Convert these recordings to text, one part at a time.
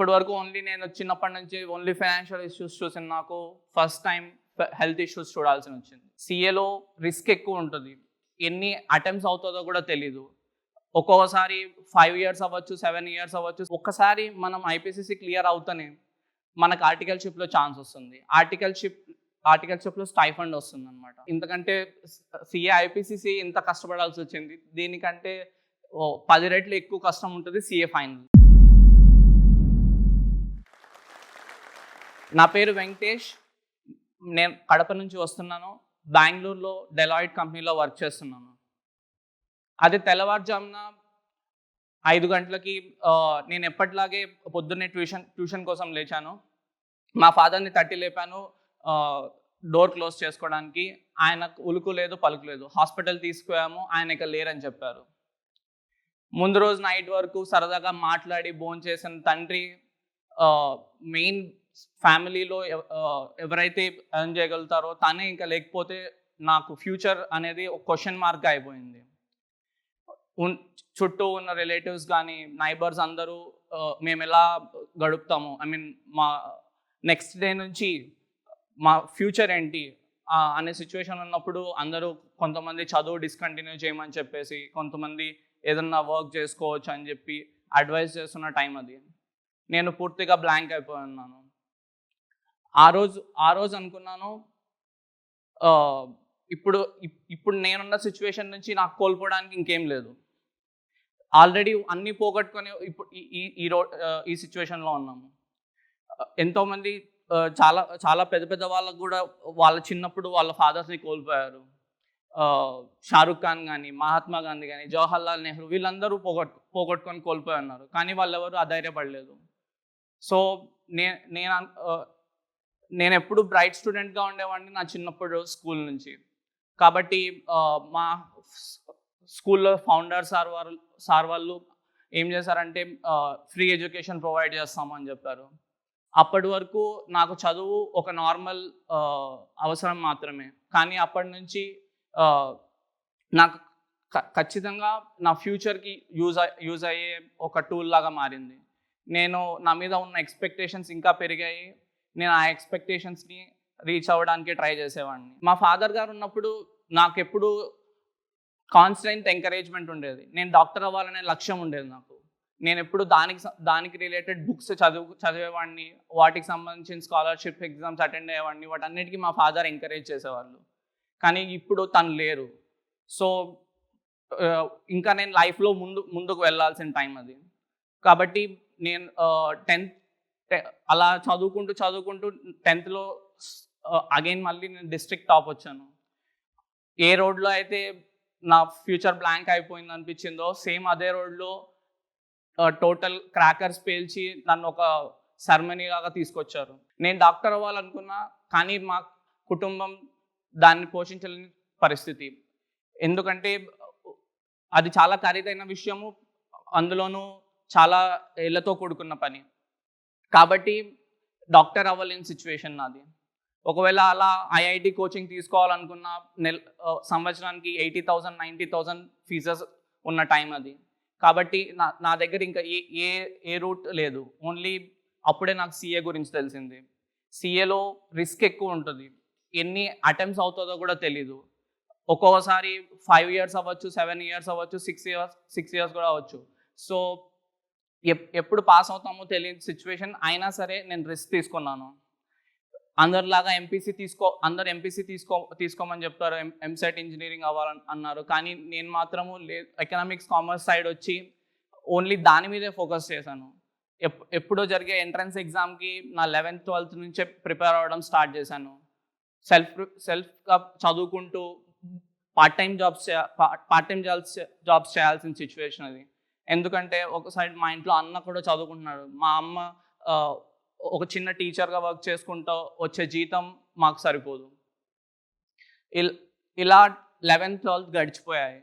ఇప్పటి వరకు ఓన్లీ నేను చిన్నప్పటి నుంచి ఓన్లీ ఫైనాన్షియల్ ఇష్యూస్ చూసిన నాకు ఫస్ట్ టైం హెల్త్ ఇష్యూస్ చూడాల్సి వచ్చింది. సిఏలో రిస్క్ ఎక్కువ ఉంటుంది. ఎన్ని అటెంప్ట్స్ అవుతుందో కూడా తెలీదు. ఒక్కొక్కసారి ఫైవ్ ఇయర్స్ అవ్వచ్చు సెవెన్ ఇయర్స్ అవ్వచ్చు. ఒక్కసారి మనం ఐపీసీసీ క్లియర్ అవుతానే మనకు ఆర్టికల్షిప్లో ఛాన్స్ వస్తుంది. ఆర్టికల్షిప్ ఆర్టికల్షిప్లో స్టైఫండ్ వస్తుంది అనమాట ఎందుకంటే సిఏ ఐపీసీసీ ఇంత కష్టపడాల్సి వచ్చింది. దీనికంటే పది రెట్లు ఎక్కువ కష్టం ఉంటుంది సిఏ ఫైనల్ నా పేరు వెంకటేష్. నేను కడప నుంచి వస్తున్నాను. బెంగళూరులో డెలాయిట్ కంపెనీలో వర్క్ చేస్తున్నాను. అది తెల్లవారుజామున ఐదు గంటలకి నేను ఎప్పటిలాగే పొద్దున్నే ట్యూషన్ ట్యూషన్ కోసం లేచాను. మా ఫాదర్ని తట్టి లేపాను. డోర్ క్లోజ్ చేసుకోవడానికి. ఆయన ఉలుకు లేదు పలుకు లేదు. హాస్పిటల్ తీసుకుపోయాము. ఆయన ఇక లేరని చెప్పారు. ముందు రోజు నైట్ వరకు సరదాగా మాట్లాడి భోంచేసిన చేసిన తండ్రి మెయిన్ ఫ్యామిలీలో ఎవరైతే ఎర్న్ చేయగలుగుతారో తనే ఇంకా లేకపోతే నాకు ఫ్యూచర్ అనేది ఒక క్వశ్చన్ మార్క్ అయిపోయింది. చుట్టూ ఉన్న రిలేటివ్స్ కానీ నైబర్స్ అందరూ మేము ఎలా గడుపుతాము ఐ మీన్ మా నెక్స్ట్ డే నుంచి మా ఫ్యూచర్ ఏంటి అనే సిచ్యువేషన్ ఉన్నప్పుడు అందరూ కొంతమంది చదువు డిస్కంటిన్యూ చేయమని చెప్పేసి కొంతమంది ఏదన్నా వర్క్ చేసుకోవచ్చు అని చెప్పి అడ్వైస్ చేస్తున్న టైం అది. నేను పూర్తిగా బ్లాంక్ అయిపోయి ఉన్నాను. ఆ రోజు ఆ రోజు అనుకున్నాను ఇప్పుడు ఇప్- ఇప్పుడు నేనున్న సిచ్యువేషన్ నుంచి నాకు కోల్పోవడానికి ఇంకేం లేదు. ఆల్రెడీ అన్నీ పోగొట్టుకొని ఇప్పుడు ఈ- ఈ ఈ రో ఈ సిచ్యువేషన్లో ఉన్నాము. ఎంతోమంది చాలా చాలా పెద్ద పెద్ద వాళ్ళకు కూడా వాళ్ళ చిన్నప్పుడు వాళ్ళ ఫాదర్స్ని కోల్పోయారు. షారుఖ్ ఖాన్ కానీ మహాత్మా గాంధీ కానీ జవహర్లాల్ నెహ్రూ వీళ్ళందరూ పోగొట్టు పోగొట్టుకొని కోల్పోయి ఉన్నారు. కానీ వాళ్ళు ఎవరు అధైర్యపడలేదు. సో నే నేను అన్- నేను ఎప్పుడు బ్రైట్ స్టూడెంట్గా ఉండేవాడిని నా చిన్నప్పుడు స్కూల్ నుంచి. కాబట్టి మా స్కూల్లో ఫౌండర్ సార్ వారు సార్ వాళ్ళు ఏం చేశారంటే ఫ్రీ ఎడ్యుకేషన్ ప్రొవైడ్ చేస్తామని చెప్పారు. అప్పటి వరకు నాకు చదువు ఒక నార్మల్ అవసరం మాత్రమే. కానీ అప్పటి నుంచి నాకు ఖచ్చితంగా నా ఫ్యూచర్కి యూజ్ యూజ్ అయ్యే ఒక టూల్ లాగా మారింది. నేను నా మీద ఉన్న ఎక్స్పెక్టేషన్స్ ఇంకా పెరిగాయి. నేను ఆ ఎక్స్పెక్టేషన్స్ని రీచ్ అవ్వడానికి ట్రై చేసేవాడిని. మా ఫాదర్ గారు ఉన్నప్పుడు నాకు ఎప్పుడు కాన్స్టెంట్ ఎంకరేజ్మెంట్ ఉండేది. నేను డాక్టర్ అవ్వాలనే లక్ష్యం ఉండేది నాకు. నేను ఎప్పుడు దానికి దానికి రిలేటెడ్ బుక్స్ చదువు చదివేవాడిని. వాటికి సంబంధించిన స్కాలర్షిప్ ఎగ్జామ్స్ అటెండ్ అయ్యేవాడిని. వాటన్నిటికీ మా ఫాదర్ ఎంకరేజ్ చేసేవాళ్ళు. కానీ ఇప్పుడు తను లేరు. సో ఇంకా నేను లైఫ్లో ముందు ముందుకు వెళ్ళాల్సిన టైం అది. కాబట్టి నేను టెన్త్ అలా చదువుకుంటూ చదువుకుంటూ టెన్త్లో అగైన్ మళ్ళీ నేను డిస్ట్రిక్ట్ టాప్ వచ్చాను. ఏ రోడ్లో అయితే నా ఫ్యూచర్ బ్లాంక్ అయిపోయింది అనిపించిందో సేమ్ అదే రోడ్లో టోటల్ క్రాకర్స్ పేల్చి నన్ను ఒక సెరమనీ లాగా తీసుకొచ్చారు. నేను డాక్టర్ అవ్వాలనుకున్నా కానీ మా కుటుంబం దాన్ని పోషించలేని పరిస్థితి. ఎందుకంటే అది చాలా ఖరీదైన విషయము అందులోనూ చాలా ఏళ్ళతో కూడుకున్న పని. కాబట్టి డాక్టర్ అవ్వలేని సిచ్యువేషన్ నాది. ఒకవేళ అలా ఐఐటి కోచింగ్ తీసుకోవాలనుకున్న నెల సంవత్సరానికి eighty thousand ninety thousand fees ఉన్న టైం అది. కాబట్టి నా నా దగ్గర ఇంకా ఏ ఏ ఏ రూట్ లేదు. ఓన్లీ అప్పుడే నాకు సీఏ గురించి తెలిసింది. సీఏలో రిస్క్ ఎక్కువ ఉంటుంది. ఎన్ని అటెంప్ట్స్ అవుతుందో కూడా తెలీదు. ఒక్కొక్కసారి ఫైవ్ ఇయర్స్ అవ్వచ్చు సెవెన్ ఇయర్స్ అవ్వచ్చు సిక్స్ ఇయర్స్ సిక్స్ ఇయర్స్ కూడా అవ్వచ్చు. సో ఎప్పుడు పాస్ అవుతామో తెలియని సిచ్యువేషన్ అయినా సరే నేను రిస్క్ తీసుకున్నాను. అందరిలాగా ఎంపీసీ తీసుకో అందరు ఎంపీసీ తీసుకో తీసుకోమని చెప్తారు. ఎం ఎంసెట్ ఇంజనీరింగ్ అవ్వాలని అన్నారు. కానీ నేను మాత్రము లే ఎకనామిక్స్ కామర్స్ సైడ్ వచ్చి ఓన్లీ దాని మీదే ఫోకస్ చేశాను. ఎప్ ఎప్పుడో జరిగే ఎంట్రన్స్ ఎగ్జామ్కి నా లెవెన్త్ ట్వెల్త్ నుంచే ప్రిపేర్ అవ్వడం స్టార్ట్ చేశాను. సెల్ఫ్ సెల్ఫ్గా చదువుకుంటూ part time jobs part time jobs jobs చేయాల్సిన సిచ్యువేషన్ అది. ఎందుకంటే ఒక సైడ్ మా ఇంట్లో అన్న కూడా చదువుకుంటున్నాడు. మా అమ్మ ఒక చిన్న టీచర్గా వర్క్ చేసుకుంటూ వచ్చే జీతం మాకు సరిపోదు. ఇల్- ఇలా లెవెన్త్ ట్వెల్త్ గడిచిపోయాయి.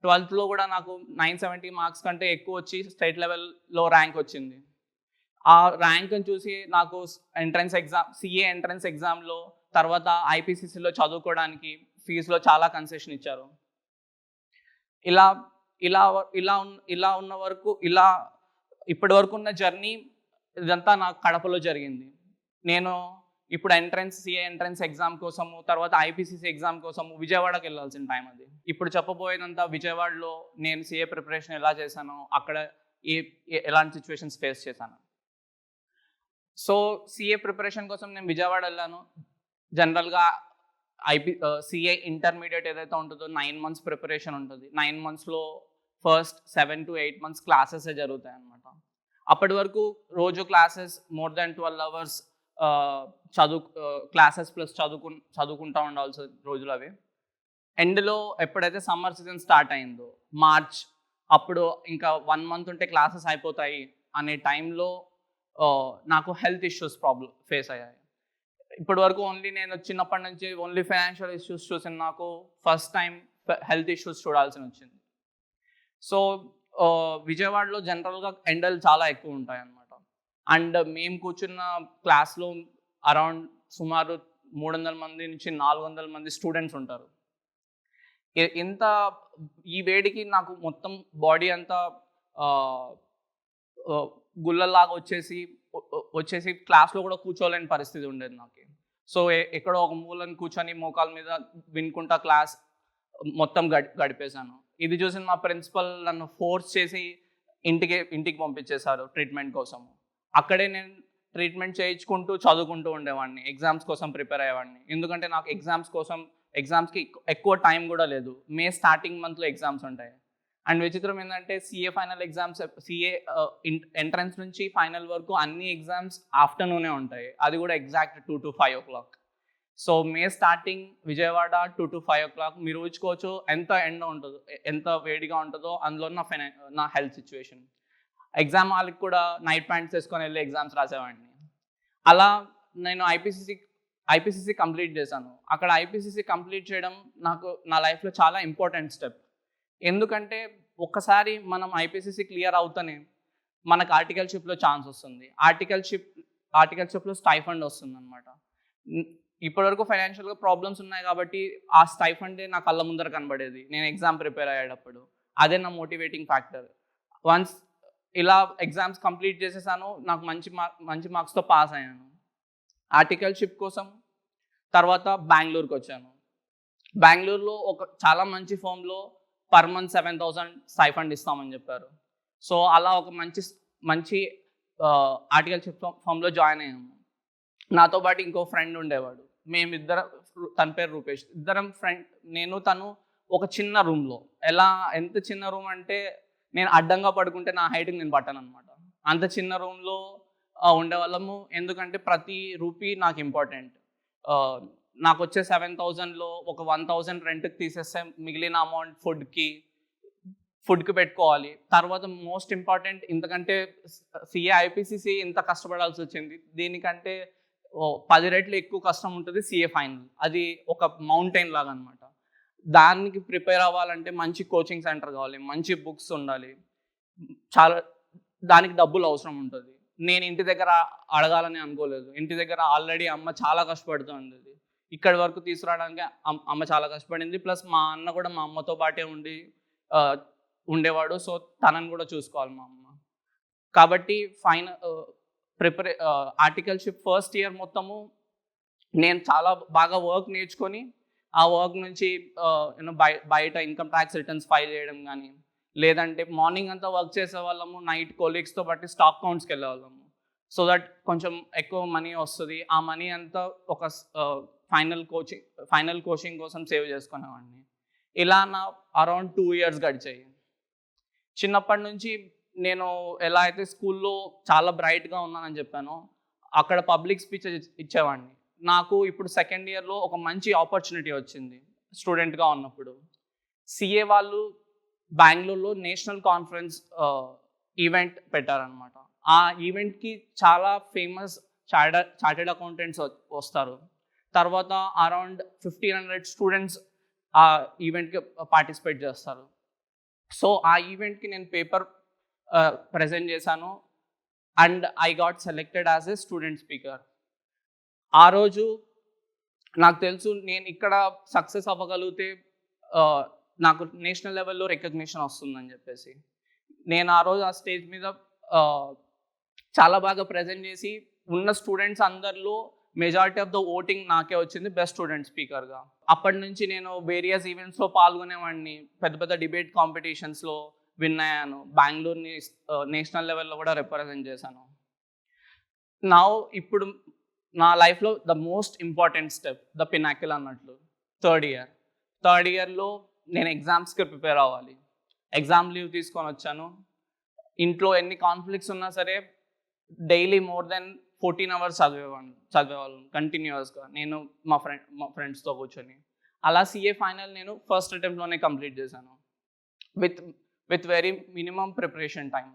ట్వెల్త్లో కూడా నాకు నైన్ సెవెంటీ మార్క్స్ కంటే ఎక్కువ వచ్చి స్టేట్ లెవెల్లో ర్యాంక్ వచ్చింది. ఆ ర్యాంక్ని చూసి నాకు ఎంట్రన్స్ ఎగ్జామ్ సిఏ ఎంట్రన్స్ ఎగ్జామ్లో తర్వాత ఐపీసీసీలో చదువుకోవడానికి ఫీజులో చాలా కన్సెషన్ ఇచ్చారు. ఇలా ఇలా ఇలా ఉన్న ఇలా ఉన్న వరకు ఇలా ఇప్పటి వరకు ఉన్న జర్నీ ఇదంతా నాకు కడపలో జరిగింది. నేను ఇప్పుడు ఎంట్రన్స్ సిఏ ఎంట్రన్స్ ఎగ్జామ్ కోసము తర్వాత ఐపీసీసీ ఎగ్జామ్ కోసము విజయవాడకి వెళ్ళాల్సిన టైం అది. ఇప్పుడు చెప్పబోయేదంతా విజయవాడలో నేను సిఏ ప్రిపరేషన్ ఎలా చేశానో అక్కడ ఏ ఏ- ఎలాంటి సిచ్యువేషన్స్ ఫేస్ చేశాను. సో సిఏ ప్రిపరేషన్ కోసం నేను విజయవాడ వెళ్ళాను. జనరల్గా ఐపీ సిఏ ఇంటర్మీడియట్ ఏదైతే ఉంటుందో నైన్ మంత్స్ ప్రిపరేషన్ ఉంటుంది. నైన్ మంత్స్లో first seven to eight months classes జరుగుతాయి అనమాట అప్పటి వరకు రోజు classes more than twelve hours చదువు క్లాసెస్ ప్లస్ చదువుకు చదువుకుంటూ ఉండాల్సి రోజులు అవి. ఎండ్లో ఎప్పుడైతే సమ్మర్ సీజన్ స్టార్ట్ అయిందో మార్చ్ అప్పుడు ఇంకా వన్ మంత్ ఉంటే క్లాసెస్ అయిపోతాయి అనే టైంలో నాకు హెల్త్ ఇష్యూస్ ప్రాబ్లం ఫేస్ అయ్యాయి. ఇప్పటి వరకు ఓన్లీ నేను చిన్నప్పటి నుంచి ఓన్లీ ఫైనాన్షియల్ ఇష్యూస్ చూసిన నాకు ఫస్ట్ టైం హెల్త్ ఇష్యూస్ చూడాల్సి వచ్చింది. సో విజయవాడలో జనరల్గా ఎండలు చాలా ఎక్కువ ఉంటాయి అన్నమాట. అండ్ మేము కూర్చున్న క్లాస్లో అరౌండ్ సుమారు మూడు వందల మంది నుంచి నాలుగు వందల మంది స్టూడెంట్స్ ఉంటారు. ఇంత ఈ వేడికి నాకు మొత్తం బాడీ అంతా గుల్లలాగా వచ్చేసి వచ్చేసి క్లాస్లో కూడా కూర్చోలేని పరిస్థితి ఉండేది నాకు. సో ఎక్కడో ఒక మూలని కూర్చొని మోకాల మీద వినుకుంటా క్లాస్ మొత్తం గడి గడిపేశాను. ఇది చూసి మా ప్రిన్సిపల్ నన్ను ఫోర్స్ చేసి ఇంటికి ఇంటికి పంపించేశారు ట్రీట్మెంట్ కోసం అక్కడే నేను ట్రీట్మెంట్ చేయించుకుంటూ చదువుకుంటూ ఉండేవాడిని ఎగ్జామ్స్ కోసం ప్రిపేర్ అయ్యేవాడిని. ఎందుకంటే నాకు ఎగ్జామ్స్ కోసం ఎగ్జామ్స్కి ఎక్కువ టైం కూడా లేదు. మే స్టార్టింగ్ మంత్లో ఎగ్జామ్స్ ఉంటాయి. అండ్ విచిత్రం ఏంటంటే CA final exams CA entrance నుంచి ఫైనల్ వరకు అన్ని ఎగ్జామ్స్ ఆఫ్టర్నూనే ఉంటాయి. అది కూడా exact two to five o'clock so May starting Vijayawada two to five o'clock మీరు ఊహించుకోవచ్చు ఎంత ఎండ ఉంటుందో ఎంత వేడిగా ఉంటుందో అందులో నా ఫైనా నా హెల్త్ సిచ్యువేషన్ ఎగ్జామ్ వాళ్ళకి కూడా నైట్ ప్యాంట్స్ వేసుకొని వెళ్ళి ఎగ్జామ్స్ రాసేవాడిని. అలా నేను ఐపీసీసీ ఐపీసీసీ కంప్లీట్ చేశాను. అక్కడ ఐపీసీసీ కంప్లీట్ చేయడం నాకు నా లైఫ్లో చాలా ఇంపార్టెంట్ స్టెప్ ఎందుకంటే ఒక్కసారి మనం ఐపీసీసీ క్లియర్ అవుతానే మనకు ఆర్టికల్షిప్లో ఛాన్స్ వస్తుంది. ఆర్టికల్షిప్ ఆర్టికల్షిప్లో స్టైఫండ్ వస్తుంది అనమాట ఇప్పటివరకు ఫైనాన్షియల్గా ప్రాబ్లమ్స్ ఉన్నాయి కాబట్టి ఆ స్టైఫండే నా కళ్ళ ముందర కనబడేది. నేను ఎగ్జామ్ ప్రిపేర్ అయ్యేటప్పుడు. అదే నా మోటివేటింగ్ ఫ్యాక్టర్. వన్స్ ఇలా ఎగ్జామ్స్ కంప్లీట్ చేసేసాను నాకు మంచి మార్క్ మంచి మార్క్స్తో పాస్ అయ్యాను. ఆర్టికల్షిప్ కోసం తర్వాత బెంగళూరుకి వచ్చాను బెంగళూరులో ఒక చాలా మంచి ఫామ్లో per month seven thousand stipend ఇస్తామని చెప్పారు. సో అలా ఒక మంచి మంచి ఆర్టికల్షిప్ ఫామ్లో జాయిన్ అయ్యాము. నాతో పాటు ఇంకో ఫ్రెండ్ ఉండేవాడు. మేమిద్దరం తన పేరు రూపేష్. ఇద్దరం ఫ్రెండ్ నేను తను ఒక చిన్న రూమ్లో ఎలా ఎంత చిన్న రూమ్ అంటే నేను అడ్డంగా పడుకుంటే నా హైట్కి నేను పట్టాను అనమాట అంత చిన్న రూమ్లో ఉండేవాళ్ళము. ఎందుకంటే ప్రతి రూపీ నాకు ఇంపార్టెంట్ నాకు వచ్చే సెవెన్ థౌజండ్లో ఒక వన్ థౌజండ్ రెంట్కి తీసేస్తే మిగిలిన అమౌంట్ ఫుడ్కి ఫుడ్కి పెట్టుకోవాలి. తర్వాత మోస్ట్ ఇంపార్టెంట్ ఇంతకంటే సిఏ ఐపీసీసీ ఇంత కష్టపడాల్సి వచ్చింది. దీనికంటే పది రెట్లు ఎక్కువ కష్టం ఉంటుంది సిఏ ఫైనల్ అది ఒక మౌంటైన్ లాగా అనమాట దానికి ప్రిపేర్ అవ్వాలంటే మంచి కోచింగ్ సెంటర్ కావాలి మంచి బుక్స్ ఉండాలి. చాలా దానికి డబ్బులు అవసరం ఉంటుంది. నేను ఇంటి దగ్గర అడగాలని అనుకోలేదు. ఇంటి దగ్గర ఆల్రెడీ అమ్మ చాలా కష్టపడుతుంది ఇక్కడి వరకు తీసుకురావడానికి అమ్మ చాలా కష్టపడింది. ప్లస్ మా అన్న కూడా మా అమ్మతో పాటే ఉండి ఉండేవాడు. సో తనని కూడా చూసుకోవాలి మా అమ్మ. కాబట్టి final prepare articleship first year మొత్తము నేను చాలా బాగా వర్క్ నేర్చుకొని ఆ వర్క్ నుంచి యూనో బయట ఇన్కమ్ ట్యాక్స్ రిటర్న్స్ ఫైల్ చేయడం కానీ లేదంటే మార్నింగ్ అంతా వర్క్ చేసే వాళ్ళము నైట్ కొలీగ్స్తో బట్టి స్టాక్ కౌంట్స్కి వెళ్ళేవాళ్ళము సో దట్ కొంచెం ఎక్కువ మనీ వస్తుంది. ఆ మనీ అంతా ఒక ఫైనల్ కోచింగ్ ఫైనల్ కోచింగ్ కోసం సేవ్ చేసుకునేవాడిని. ఇలా నా అరౌండ్ టూ ఇయర్స్ గడిచాయి. చిన్నప్పటి నుంచి నేను ఎలా అయితే స్కూల్లో చాలా బ్రైట్గా ఉన్నానని చెప్పానో అక్కడ పబ్లిక్ స్పీచ్ ఇచ్చేవాడిని. నాకు ఇప్పుడు సెకండ్ ఇయర్లో ఒక మంచి ఆపర్చునిటీ వచ్చింది స్టూడెంట్గా ఉన్నప్పుడు. సిఏ వాళ్ళు బెంగళూరులో నేషనల్ కాన్ఫరెన్స్ ఈవెంట్ పెట్టారనమాట ఆ ఈవెంట్కి చాలా ఫేమస్ చార్టర్ చార్టెడ్ అకౌంటెంట్స్ వస్తారు. తర్వాత అరౌండ్ ఫిఫ్టీన్ హండ్రెడ్ స్టూడెంట్స్ ఆ ఈవెంట్కి పార్టిసిపేట్ చేస్తారు. సో ఆ ఈవెంట్కి నేను పేపర్ ప్రజెంట్ చేశాను. And I got selected as a student speaker ఆ రోజు నాకు తెలుసు నేను ఇక్కడ సక్సెస్ అవ్వగలిగితే నాకు నేషనల్ లెవెల్లో రికగ్నిషన్ వస్తుందని చెప్పేసి. నేను ఆ రోజు ఆ స్టేజ్ మీద చాలా బాగా ప్రజెంట్ చేసి ఉన్న స్టూడెంట్స్ అందరిలో మెజారిటీ ఆఫ్ ద ఓటింగ్ నాకే వచ్చింది బెస్ట్ స్టూడెంట్ స్పీకర్గా అప్పటి నుంచి నేను వేరియస్ ఈవెంట్స్లో పాల్గొనేవాడిని. పెద్ద పెద్ద డిబేట్ కాంపిటీషన్స్లో విన్ అయ్యాను. బెంగళూరుని నేషనల్ లెవెల్లో కూడా రిప్రజెంట్ చేశాను. నా ఇప్పుడు నా లైఫ్లో the most important step the pinnacle అన్నట్లు. థర్డ్ ఇయర్ థర్డ్ ఇయర్లో నేను ఎగ్జామ్స్కి ప్రిపేర్ అవ్వాలి. ఎగ్జామ్ లీవ్ తీసుకొని వచ్చాను. ఇంట్లో ఎన్ని కాన్ఫ్లిక్ట్స్ ఉన్నా సరే daily more than fourteen hours చదివేవాడిని చదివేవాళ్ళం కంటిన్యూస్గా నేను మా ఫ్రెండ్ మా ఫ్రెండ్స్తో కూర్చొని. అలా సిఏ ఫైనల్ నేను ఫస్ట్ అటెంప్ట్లోనే కంప్లీట్ చేశాను. With with very minimum preparation time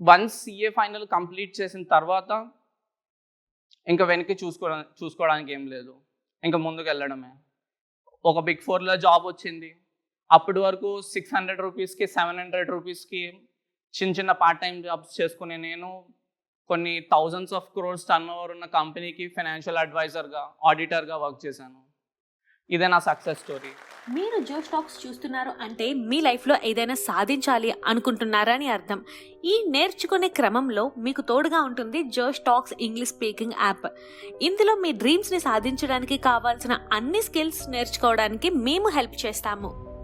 once CA final complete చేసిన తర్వాత ఇంకా వెనక్కి చూసుకో చూసుకోవడానికి ఏం లేదు. ఇంకా ముందుకు వెళ్ళడమే ఒక బిగ్ ఫోర్లో జాబ్ వచ్చింది. అప్పటి వరకు సిక్స్ హండ్రెడ్ రూపీస్కి సెవెన్ హండ్రెడ్ రూపీస్కి చిన్న చిన్న పార్ట్ టైం జాబ్స్ చేసుకునే నేను కొన్ని thousands of crores turn over ఉన్న కంపెనీకి ఫైనాన్షియల్ అడ్వైజర్గా ఆడిటర్గా వర్క్ చేశాను. ఇదే నా సక్సెస్ స్టోరీ మీరు జో స్టాక్స్ చూస్తున్నారు అంటే మీ లైఫ్లో ఏదైనా సాధించాలి అనుకుంటున్నారని అర్థం. ఈ నేర్చుకునే క్రమంలో మీకు తోడుగా ఉంటుంది Josh Talks English speaking app ఇందులో మీ డ్రీమ్స్ని సాధించడానికి కావాల్సిన అన్ని స్కిల్స్ నేర్చుకోవడానికి మేము హెల్ప్ చేస్తాము.